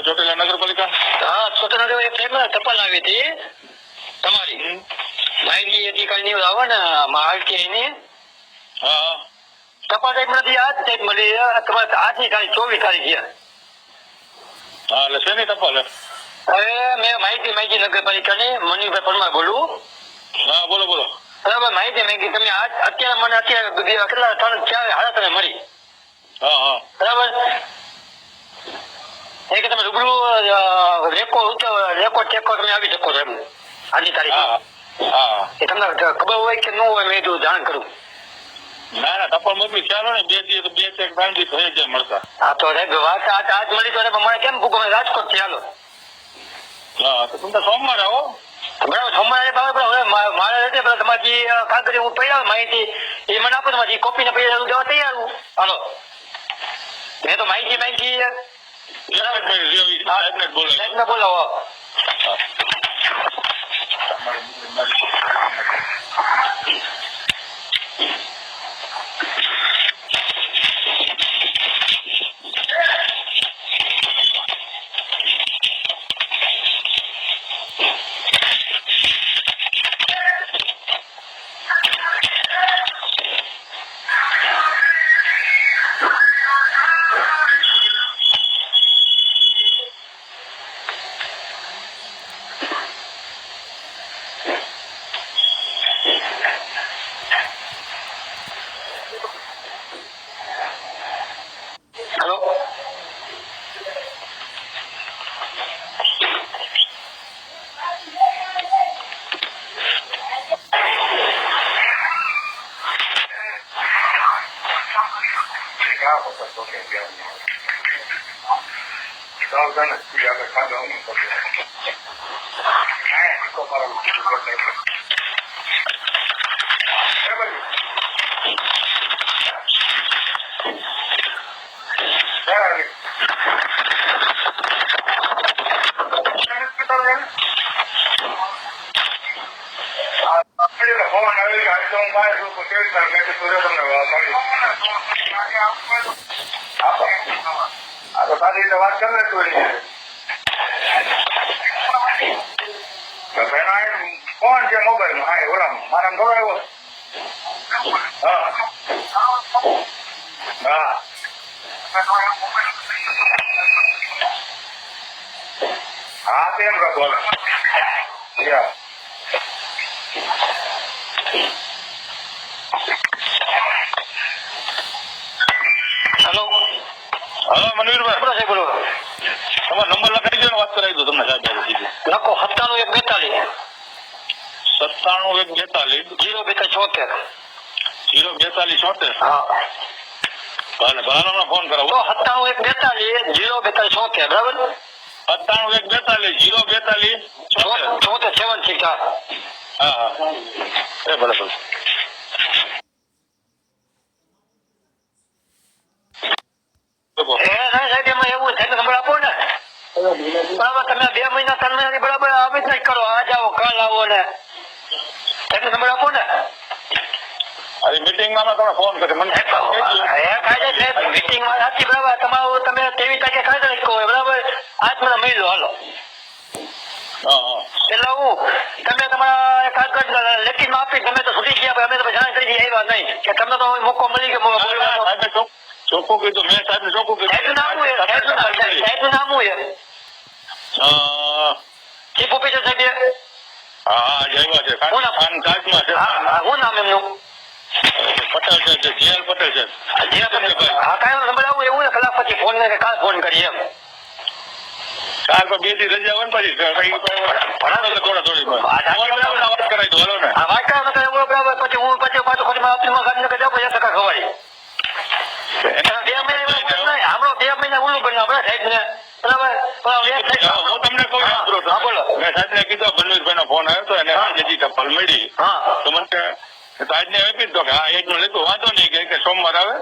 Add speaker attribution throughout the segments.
Speaker 1: ચોટીલા નગરપાલિકા?
Speaker 2: હા ચોટીલા નગર ટપાલ આવી હતી. તમારી? માહિતી અધિકારી ની આવે ને આરટીઆઈ ની
Speaker 1: હા.
Speaker 2: ટપાલ ટાઈપ નથી આજ ટાઈપ મળી તમારે આજની તારીખ ચોવીસ તારીખ છે.
Speaker 1: હા એટલે શેની ટપાલ
Speaker 2: હવે મેં માહિતી માંગી નગરપાલિકાની મનીભાઈ પરમાર બોલું.
Speaker 1: હા બોલો બોલો.
Speaker 2: બરાબર માહિતી મેં તમે આજ અત્યારે મને અત્યારે કેટલા ત્રણ ચાર હાડા તમે મળી.
Speaker 1: હા હા.
Speaker 2: બરાબર? એ કે તમે રૂબરૂ રેકોર્ડ રેકોર્ડ ચેક કરો તમે આવી શકો છો એમ. આજની તારીખ.
Speaker 1: હા
Speaker 2: એ તમને ખબર હોય કે ન હોય મેં કીધું જાણ કરું.
Speaker 1: ના ના ટપાલ મમ્મી ચાલો ને બે દિવસ બે ચાર ત્રણ દિવસ થઈ જાય મળતા.
Speaker 2: હા તો રે વાત આજ આજ મળી તો રે મને કેમ ભૂખ અમે રાજકોટથી હાલો.
Speaker 1: હા તો તમે સોમવાર આવો.
Speaker 2: બરાબર સોમવારે બરાબર હવે મારે નથી પેલા તમારી જે કાગળ હું પડ્યા માહિતી એ મને આપો તમારી કોપી ને પૈસા દેવા તૈયાર હું હાલો. મેં તો માહિતી માંગી
Speaker 1: એક જ મિનિટ રહ્યો, ઈ સાહેબને જ બોલાવો.
Speaker 2: સાહેબ ને બોલાવો
Speaker 1: 多
Speaker 2: 点这样子。然后咱们去那个山东那边，
Speaker 3: 哎，搞不好就是说那个，那个。Thank. વાત કરે થોડી ફોન છે મોબાઈલમાં હા ઓલા મારા થોડો આવ્યો હા હા હા તેમ રાખો યા
Speaker 2: હાલો
Speaker 1: હા મનવીરભાઈ
Speaker 2: બોલો. સાહેબ
Speaker 1: તમારો નંબર લખાઈ દો વાત કરાવી દો તમને સાહેબ હારે સીધી.
Speaker 2: લખો સત્તાણું એક બેતાલીસ.
Speaker 1: સત્તાણું એક બેતાલીસ.
Speaker 2: જીરો બેતાલીસ છોતેર.
Speaker 1: જીરો બેતાલીસ છોતેર?
Speaker 2: હા.
Speaker 1: ભલે ભલે હમણાં ફોન
Speaker 2: તો સત્તાણું એક બેતાલીસ જીરો બેતાલીસ છોતેર બરાબર?
Speaker 1: સત્તાણું એક બેતાલીસ જીરો બેતાલીસ છોતેર.
Speaker 2: છોતેર સેવન સિક્સ હા.
Speaker 1: હા હા. એ ભલે ભલે બોલો.
Speaker 2: એ ના સાહેબ એમાં એવું છે નંબર આપો ને બરાબર તમે બે મહિના ત્રણ મહિનાથી બરાબર આવી જ નહીં કરો આજ આવો કાલ આવો ને એટલે નંબર આપો ને.
Speaker 1: આજે મીટિંગમાં અમે તમને ફોન કર્યો મને
Speaker 2: એ કાયદે સાહેબ મીટિંગમાં સાચી બરાબર. તમારું તમે તેવી તારીખે કાયદે રાખ્યો બરાબર? આજ મને મળી લો હાલો.
Speaker 1: હા હા.
Speaker 2: એટલે હું તમે તમારા કાગળ લેખિતમાં આપી તમે તો સુધી ગયા અમે તો જાણ કરી આવ્યા નહીં. કે તમને તો મોકો મળી ગયો બોલવાનો
Speaker 1: સાહેબે ચોખ્ખું- કીધું મેં ચોખ્ખું કીધું.
Speaker 2: સાહેબનું નામ એ છે સાહેબનું નામ
Speaker 1: હા
Speaker 2: ચીફ ઓફિસર સાહેબ?
Speaker 1: હા જ છે ખાન કાચમાં છે.
Speaker 2: હા હા, નામ એમનું
Speaker 1: પટેલ છે જે પટેલ છે.
Speaker 2: જે તમે- હા કાંઈ નંબર આવું એવું ને કલાક પછી ફોન ને કાલ ફોન કરી એમ.
Speaker 1: કાલ પર બે દી રજા હોય ને પછી તો કઈ ભણાવો તો થોડા થોડી.
Speaker 2: હા.
Speaker 1: વાત કરાવી દો હાલો ને.
Speaker 2: આ વાત કરો તો એવું બરાબર પછી હું પછી પાછું ખોટી મારા ઓફિસમાં ગાંધીનગર જાઉં પછી ટકા ખવાય. બે મહિના. હમણાં બે મહિના ઉલ્લું બનાવ બરાબર સાહેબ ને
Speaker 1: હા, તમને કહું
Speaker 2: હા,
Speaker 1: તો.
Speaker 2: હા, બોલો.
Speaker 1: મેં કીધું બલવીરભાઈ નો ફોન આવ્યો હતો એને આજે જી મળી તો મને આજને આપી દીધો કે હા એક નું લીધું. વાંધો નહીં કે- સોમવાર આવે.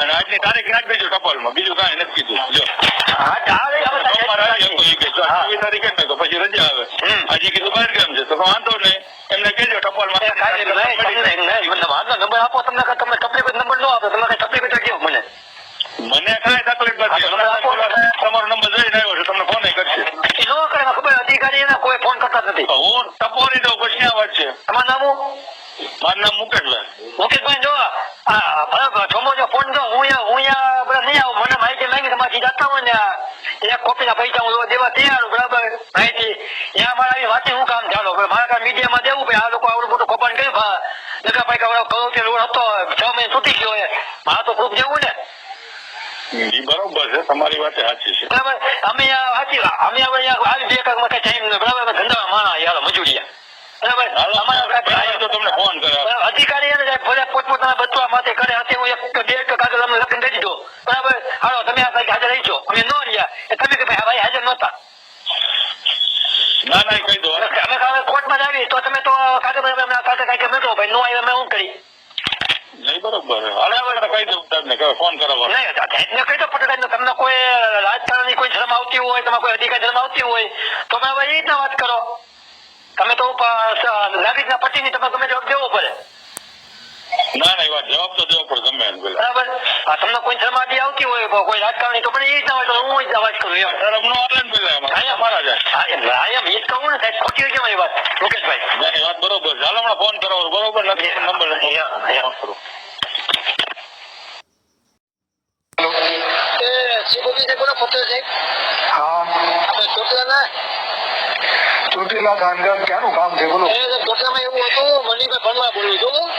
Speaker 1: અને આજની તારીખ નાખી દેજો ટપાલમાં. બીજું કાંઈ નથી કીધું. જો. સોમવાર આવી
Speaker 2: સાહેબ
Speaker 1: એમ તો ઈ કે. ચોવીસ તારીખે ને તો પછી રજા આવે. આજે કીધું બહાર ગામ છે. તો વાંધો નહીં. એમને કહેજો ટપાલમાં.
Speaker 2: વાંધો નંબર આપો તમને કાંઈ તમને તકલીફ હોય તો નંબર ન આપો તમને કાંઈ તકલીફ હોય તો કહો મને
Speaker 1: મને કાંઈ તકલીફ નથી
Speaker 2: હા, તો તમે આપો.
Speaker 1: તમારો નંબર જોઈને આવ્યો છે તમને ફોન
Speaker 2: એના કોઈ ફોન કરતા જ નથી.
Speaker 1: હું ટપોરી દઉં પછી ક્યાં વાત છે.
Speaker 2: તમારું નામ
Speaker 1: મારું નામ મુકેશભાઈ.
Speaker 2: મુકેશભાઈ જો આ બરાબર છોમો જો ફોન જો હું હું નહીં આવું. મને માહિતી માંગી તમારી જાતા હોય ને એક કોપીના પૈસા હું દેવા તૈયાર બરાબર? માહિતી. ત્યાં મારા આવી વાતે હું કામ ચાલો? મારા કામ મીડિયામાં દેવું ભાઈ આ લોકો આવડું મોટું કૌભાંડ કર્યું ભા જગાભાઈ કે કરોડ કે લોડ હતો છ મહિને છૂટી ગયો મારા તો પ્રૂફ દેવું ને.
Speaker 1: બરોબર છે તમારી વાત સાચી છે.
Speaker 2: બરાબર અમે આ સાચી વાત અમે હવે અહીંયા આવી બે કલાકમાં કઈ ટાઈમ નહીં બરાબર અમે ધંધા માણા યાર મજૂરિયા બરાબર
Speaker 1: હાલો
Speaker 2: અમારા
Speaker 1: થાય તો તમને ફોન કરે
Speaker 2: બરાબર, અધિકારી એને જાય બચવા માટે કરે હશે હું એક બે કાગળ અમને લખીને દઈ દીધો. બરાબર? હાલો તમે આ તારીખે હાજર રહીશો. અમે ન રહ્યા. એ તમે કે ભાઈ ભાઈ હાજર નહોતા.
Speaker 1: ના ના કહી દો.
Speaker 2: અમે કાલે કોર્ટમાં આવી તો તમે તો કાગળ આ કાગળ કાંઈક મેળવો ભાઈ નો આવી અમે શું કરી?
Speaker 1: નહીં બરોબર. હાલે કહી દઉં તમને ફોન કરાવવાનો
Speaker 2: નહીં કહી દો પટેલ તમને કોઈ રાજકારણની કોઈ શરમ આવતી હોય તમારે કોઈ અધિકારી શરમ આવતી હોય તો તમે હવે એ રીતના વાત કરો. તમે તો નાગરિકના પતિની તમે ગમે જવાબ દેવો પડે.
Speaker 1: ના ના એ વાત જવાબ તો દેવો પડે ગમે એમ પેલા.
Speaker 2: બરાબર. તમને કોઈ શરમ આવતી હોય કોઈ રાજકારણી તો પણ એ રીતના હોય તો હું જ અવાજ કરું એમ.
Speaker 1: શરમ નો આવે ને પેલા એમાં. મારા જાય
Speaker 2: હા, એમ. એ જ કહું ને સાહેબ. ખોટી હોય કેમ એ વાત? મુકેશભાઈ.
Speaker 1: ના, એ વાત બરોબર છે. હમણાં ફોન કરાવો બરોબર નથી નંબર લખો.
Speaker 2: હા, હા.
Speaker 1: ફોન કરું
Speaker 2: એ શિવગોપી સાહેબ બોલો પટેલ સાહેબ
Speaker 3: હા
Speaker 2: આપણે ચોટીલાના?
Speaker 3: ચોટીલા ધાનગર ક્યાંનું કામ છે બોલો?
Speaker 2: ચોટીલામાં એવું હતું મનીભાઈ ભણવા બોલું છું.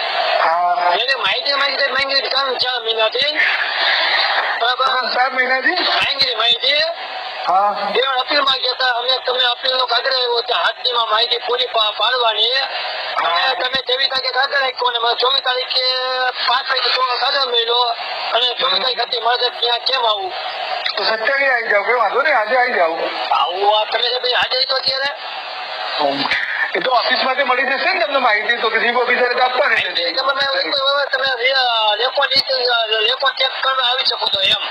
Speaker 2: એને માહિતી માંગી માંગી ત્રણ ચાર મહિનાથી.
Speaker 3: ચાર મહિનાથી?
Speaker 2: માંગી માહિતી
Speaker 3: હા.
Speaker 2: બે અપીલમાં ગયા અમે તમને અપીલનો કાગળ આવ્યો છે હાથનીમાં માહિતી પૂરી પાડવાની. તમે તેવી તારીખે કાગળ રાખ્યો અને ચોવીસ તારીખે પાંચ તારીખે કાગળ મળ્યો. અને ચોવીસ તારીખ હતી મારે ત્યાં કેમ આવું?
Speaker 3: તો આવી જાવ કોઈ વાંધો નહીં આજે આવી જાવ
Speaker 2: આવું તમે આજે તો અત્યારે
Speaker 3: એ તો ઓફિસ માટે મળી જશે ને તમને માહિતી તો ચીફ ઓફિસરે તો આપવાની છે
Speaker 2: તમે રેકોર્ડ ચેક કરવા આવી શકો તો એમ.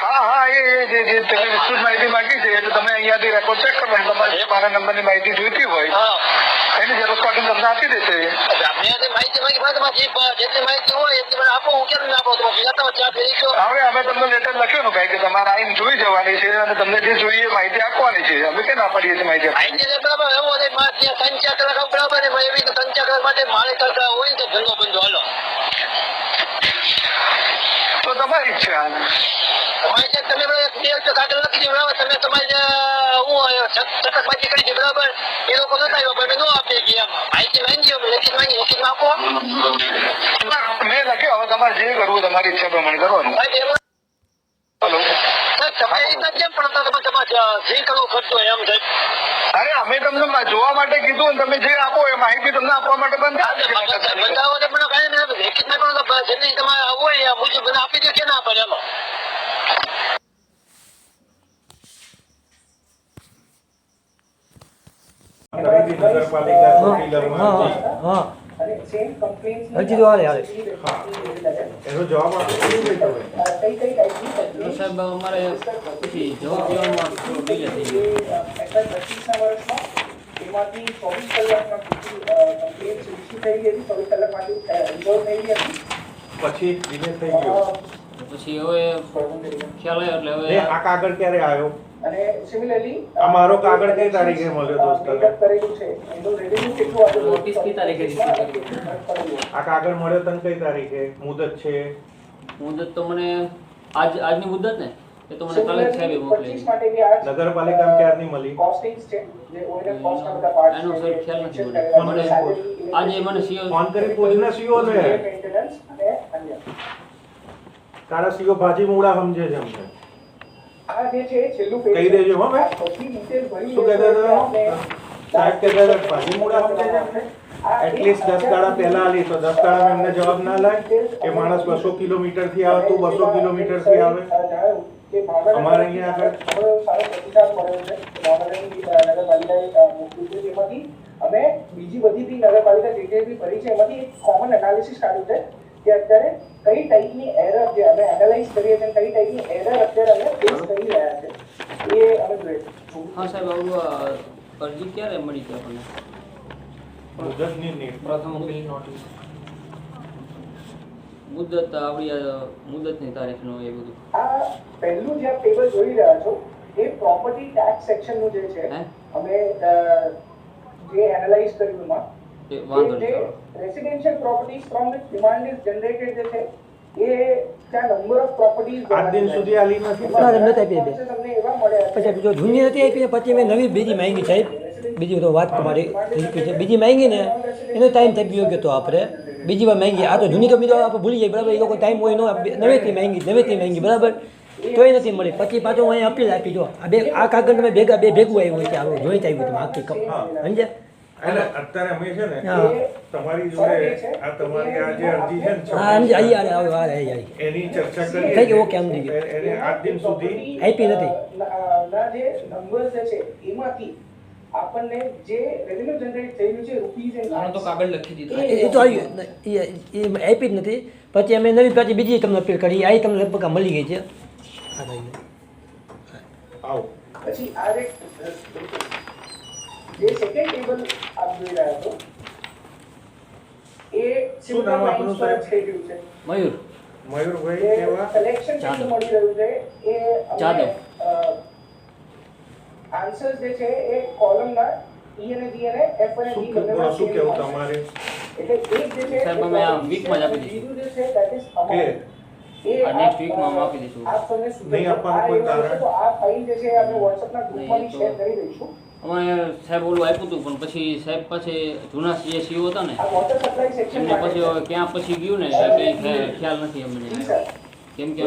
Speaker 3: હા હા એ એ જે જે તમે વિસ્તૃત માહિતી માંગી છે એટલે તમે અહીંયાથી રેકોર્ડ ચેક કરવાનું તમારે જે મારા નંબરની માહિતી જોઈતી હોય.
Speaker 2: હા.
Speaker 3: એની જરૂર કાઢીને તમને આપી દેશે. હવે અમે તમને લેટર લખ્યું ભાઈ કે તમારે આઈ જોઈ જવાની છે અને તમને જે જોઈએ માહિતી આપવાની છે. અમે કેમ ના પાડીએ છીએ માહિતી?
Speaker 2: માહિતી બરાબર એવું કલાક માટે મારે કરતા હોય ને તો ધંધો બંધો હાલો.
Speaker 3: તો તમારી ઈચ્છા
Speaker 2: તમારે તમે તમે તમારે ચટકબાજી કરી છે બરાબર? એ લોકો નતા આવ્યા પણ મેં ન આપી ગયા માહિતી માંગી અમે લેખિત માંગી લેખિતમાં આપો.
Speaker 3: મેં લખ્યું હવે તમારે જે કરવું તમારી ઈચ્છા પ્રમાણે કરવાનું
Speaker 2: ભાઈ એમાં
Speaker 3: હલો.
Speaker 2: સાહેબ, તમે એ રીતના કેમ પણ? તમે તમારે જે કરવું કરતો એમ સાહેબ.
Speaker 3: અરે અમે તમને જોવા માટે કીધું તમે જે આપો એ માહિતી તમને આપવા માટે બંધ
Speaker 2: બંધાવો મને કઈ લેખિતમાં જેટલી તમારે હોય એ મુજબ મને આપી દો કે ના આપે એમાં
Speaker 4: હજી તો હાલે? હાલે
Speaker 5: એનો જવાબ
Speaker 6: સાહેબ અમારે જવાબ દેવામાં
Speaker 7: એમાંથી ચોવીસ કલાકમાં કમ્પ્લેન ઇસ્યુ થઈ ગઈ હતી ચોવીસ કલાકમાંથી રિઝોલ્વ થઈ ગઈ હતી
Speaker 5: પછી ડિલે થઈ ગયો.
Speaker 6: પછી હવે ખ્યાલ આવ્યો એટલે હવે
Speaker 5: આ કાગળ ક્યારે આવ્યો?
Speaker 7: અને સિમિલરલી
Speaker 5: આ મારો કાગળ કઈ તારીખે મળ્યો દોસ્ત
Speaker 7: કરેલું છે. એનો રેવન્યુ કેટલું આવ્યો
Speaker 6: નોટિસ કઈ તારીખે?
Speaker 5: આ કાગળ મળ્યો તને કઈ તારીખે? મુદત છે?
Speaker 6: મુદત તો મને આજ આજની મુદત ને? એ તો મને કાલે જ સાહેબે મોકલી
Speaker 5: નગરપાલિકા ક્યારની મળી?
Speaker 7: કોસ્ટિંગ્સ છે જે ઓઇલ કોસ્ટ બધા પાર્ટ
Speaker 6: એનો સર ખ્યાલ નથી મને. આજે મને સીઓ
Speaker 5: ફોન કરી પૂછને સીઓ ને. તારા સીઓ ભાજી મૂળા સમજે છે અમને.
Speaker 7: આ જે છે છેલ્લું છેલ્લું
Speaker 5: કહી દેજો હો ભાઈ.
Speaker 7: બધી ડિટેલ ભરી
Speaker 5: શું કહેતા હતા? સાહેબ કહેતા હતા ભાજી મૂળા સમજે છે અમને. એટલીસ્ટ દસ દાડા પહેલા આલી તો દસ દાડા એમને જવાબ ના લાય કે માણસ બસો કિલોમીટરથી આવે તું બસો કિલોમીટરથી આવે. અમારે અહીંયા આગળ
Speaker 7: અમે બીજી બધી બી નગરપાલિકા ડિટેલ બી ભરી છે એમાંથી એક કોમન એનાલિસિસ કાઢ્યું છે કે અત્યારે કઈ ટાઈપની એરર જે અમે એનાલાઇઝ કરીએ છીએ કઈ ટાઈપની એરર અત્યારે અમે ફેસ કરી રહ્યા છે. એ અમે જોઈએ.
Speaker 6: હા સાહેબ આવું અરજી ક્યારે મળી છે આપણને? પ્રથમ નોટિસ મુદત આવડી મુદતની તારીખનો એ બધું
Speaker 7: આ પહેલું જે ટેબલ જોઈ રહ્યા છો એ પ્રોપર્ટી ટેક્સ સેક્શનનું જે છે અમે જે એનાલાઇઝ કર્યું એમાં
Speaker 6: વાંધો નહીં.
Speaker 7: Residential properties from which demand is generated જે છે એ
Speaker 5: આજ દિન સુધી આલી નથી
Speaker 4: આપી બે.
Speaker 7: તમને એવા મળ્યા છે.
Speaker 4: પછી જો જૂની નથી આપી પછી મેં નવી બીજી માંગી સાહેબ. બીજી તો વાત તમારી છે. બીજી માંગી ને એનો ટાઈમ થઈ ગયો કે તો આપણે. બીજી વાર માંગી આ તો જૂની તો બીજો આપણે ભૂલી જાય બરાબર? એ લોકો ટાઈમ હોય નો નવેથી માંગી નવેથી માંગી બરાબર? તોય નથી મળી. પછી પાછો હું અહીંયા અપીલ આપી જો. આ બે આ કાગળ તમે ભેગા બે ભેગું આવ્યું હોય કે આવું જોઈન્ટ આવ્યું તમે આખી સમજ્યા?
Speaker 5: એટલે અત્યારે અમે છે ને
Speaker 4: હા.
Speaker 5: તમારી જોડે આ તમારી આ જે અરજી છે ને
Speaker 4: હા સમજ આવી આવે આવે આવે આવી આવી
Speaker 5: એની ચર્ચા કરીએ
Speaker 4: થઈ ગયું, ઓકે, સમજી ગયો.
Speaker 5: એ- એને આજ દિન સુધી
Speaker 4: આપી નથી.
Speaker 7: ના ના જે નંબર્સ છે એમાંથી આપણને જે રેવન્યુ જનરેટ થયેલું છે રૂપીઝ એન્ડ
Speaker 6: આનો તો કાગળ લખી દીધો
Speaker 4: એ તો આવ્યું એ આપી જ નથી પછી અમે નવી પાછી બીજી તમને અપીલ કરી આ તમને લગભગ મળી ગઈ છે થઈ.
Speaker 5: આવો
Speaker 7: પછી આ જે જે સેકન્ડ ટેબલ આપ જોઈ રહ્યા છો એ
Speaker 5: શું નામ આપનું સાહેબ?
Speaker 7: થઈ ગયું છે
Speaker 6: મયુર
Speaker 5: મયુરભાઈ
Speaker 7: જે
Speaker 5: કેવા
Speaker 7: કલેક્શન
Speaker 6: જાદવ.
Speaker 7: મળી રહ્યું છે એ
Speaker 6: જાદવ.
Speaker 7: આન્સર્સ જે છે એ કોલમના ઈ અને જી અને એફ અને
Speaker 5: શું
Speaker 7: જી
Speaker 5: કે-
Speaker 7: બંનેમાં
Speaker 5: શું કેવું
Speaker 7: same
Speaker 5: તમારે
Speaker 7: એટલે એક જે છે
Speaker 6: સાહેબ, અમે આ weekમાં જ આપી દઈશું.
Speaker 7: બીજું જે છે that is amount.
Speaker 5: કે
Speaker 7: એ
Speaker 6: આ next
Speaker 7: આપ,
Speaker 6: weekમાં અમે
Speaker 7: અ,
Speaker 6: આપી દઈશું.
Speaker 7: આપ તમને સૂચન
Speaker 5: નહીં આપવાનું
Speaker 7: આ
Speaker 5: કોઈ
Speaker 7: એવું
Speaker 5: કારણ?
Speaker 7: હશે તો આ ફાઇલ જે છે આપણે WhatsApp ના ગ્રુપમાં
Speaker 6: નહીં, એ તો-
Speaker 7: શેર કરી દઈશું
Speaker 6: અમારે સાહેબ ઓલું આપ્યું હતું પણ પછી સાહેબ પાસે જૂના જે સીઓ હતા ને એમને પછી ક્યાં પછી ગયું ને કંઈ ખ્યાલ નથી અમને. કેમ કે